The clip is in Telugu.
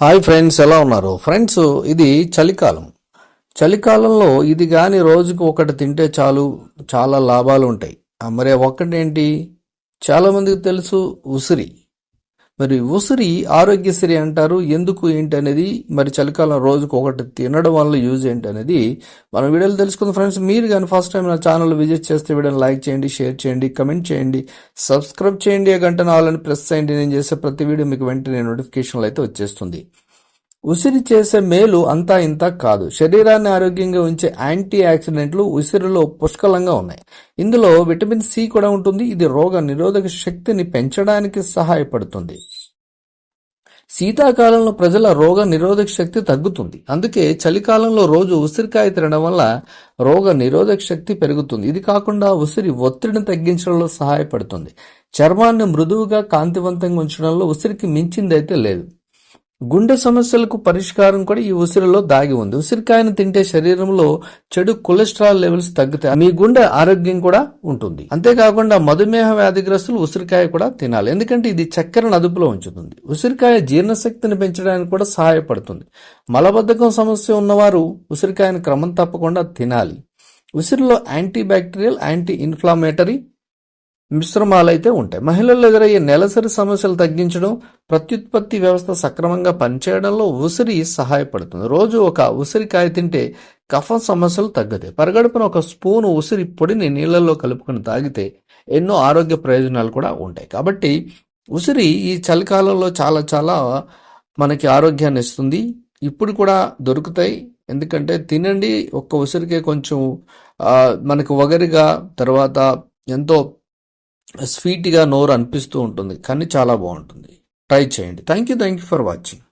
హాయ్ ఫ్రెండ్స్ ఎలా ఉన్నారు? ఫ్రెండ్స్ ఇది చలికాలం. చలికాలంలో ఇది కానీ రోజుకు ఒకటి తింటే చాలు చాలా లాభాలు ఉంటాయి. మరి ఒక్కటేంటి? చాలామందికి తెలుసు ఉసిరి. మరి ఉసిరి ఆరోగ్యశ్రీ అంటారు. ఎందుకు ఏంటి అనేది మరి చలికాలం రోజుకు ఒకటి తినడం వల్ల యూజ్ ఏంటి అనేది మన వీడియోలు తెలుసుకుందాం ఫ్రెండ్స్. మీరు కానీ ఫస్ట్ టైం నా ఛానల్ విజిట్ చేస్తే వీడియోని లైక్ చేయండి షేర్ చేయండి కమెంట్ చేయండి సబ్స్క్రైబ్ చేయండి ఆ గంట నాలని ప్రెస్ చేయండి. నేను చేసే ప్రతి వీడియో మీకు వెంటనే నోటిఫికేషన్లు అయితే వచ్చేస్తుంది. ఉసిరి చేసే మేలు అంతా ఇంత కాదు. శరీరాన్ని ఆరోగ్యంగా ఉంచే యాంటీ ఆక్సిడెంట్లు ఉసిరిలో పుష్కలంగా ఉన్నాయి. ఇందులో విటమిన్ సి కూడా ఉంటుంది. ఇది రోగ నిరోధక శక్తిని పెంచడానికి సహాయపడుతుంది. శీతాకాలంలో ప్రజల రోగ నిరోధక శక్తి తగ్గుతుంది. అందుకే చలికాలంలో రోజు ఉసిరికాయ తినడం వల్ల రోగ నిరోధక శక్తి పెరుగుతుంది. ఇది కాకుండా ఉసిరి ఒత్తిడిని తగ్గించడంలో సహాయపడుతుంది. చర్మాన్ని మృదువుగా కాంతివంతంగా ఉంచడంలో ఉసిరికి మించిందైతే లేదు. గుండె సమస్యలకు పరిష్కారం కూడా ఈ ఉసిరిలో దాగి ఉంది. ఉసిరికాయను తింటే శరీరంలో చెడు కొలెస్ట్రాల్ లెవెల్స్ తగ్గుతాయి. మీ గుండె ఆరోగ్యం కూడా ఉంటుంది. అంతేకాకుండా మధుమేహ వ్యాధిగ్రస్తులు ఉసిరికాయ కూడా తినాలి. ఎందుకంటే ఇది చక్కెరను అదుపులో ఉంచుతుంది. ఉసిరికాయ జీర్ణశక్తిని పెంచడానికి కూడా సహాయపడుతుంది. మలబద్ధకం సమస్య ఉన్నవారు ఉసిరికాయను క్రమం తప్పకుండా తినాలి. ఉసిరిలో యాంటీ బ్యాక్టీరియల్ యాంటీ ఇన్ఫ్లామేటరీ మిశ్రమాలు అయితే ఉంటాయి. మహిళల్లో ఎదురయ్యే నెలసరి సమస్యలు తగ్గించడం ప్రత్యుత్పత్తి వ్యవస్థ సక్రమంగా పనిచేయడంలో ఉసిరి సహాయపడుతుంది. రోజు ఒక ఉసిరికాయ తింటే కఫ సమస్యలు తగ్గుతాయి పరగడుపున ఒక స్పూను ఉసిరి పొడిని నీళ్ళల్లో కలుపుకొని తాగితే ఎన్నో ఆరోగ్య ప్రయోజనాలు కూడా ఉంటాయి. కాబట్టి ఉసిరి ఈ చలికాలంలో చాలా చాలా మనకి ఆరోగ్యాన్ని ఇస్తుంది. ఇప్పుడు కూడా దొరుకుతాయి. ఎందుకంటే తినండి ఒక్క ఉసిరికే కొంచెం మనకు వగరిగా తర్వాత ఎంతో స్వీట్గా నోరు అనిపిస్తూ ఉంటుంది కానీ చాలా బాగుంటుంది. ట్రై చేయండి. Thank you thank you for watching